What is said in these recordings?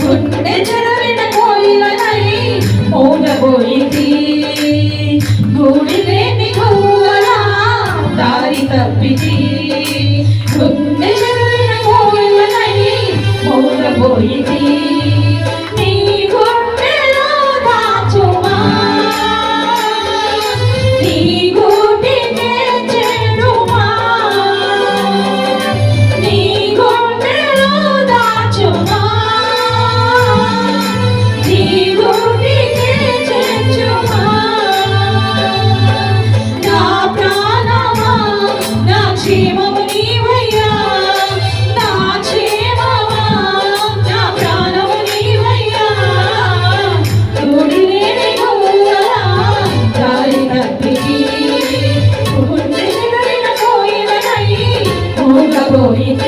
గుండె చెరవిన కోయిలనై మౌనబోయింది గూడిలేని గోవలా దారి తప్పిది. You.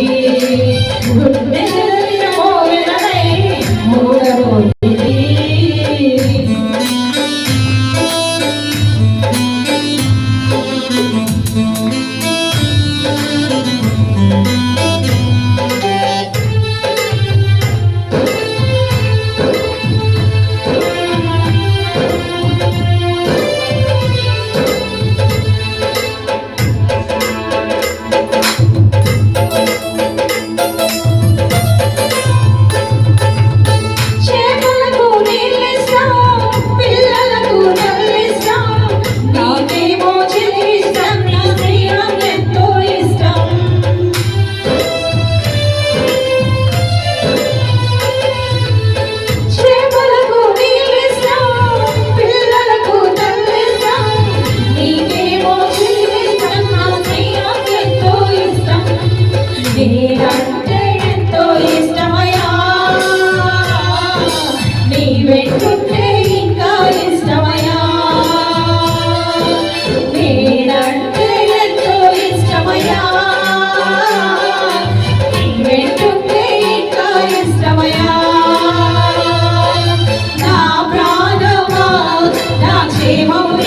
Como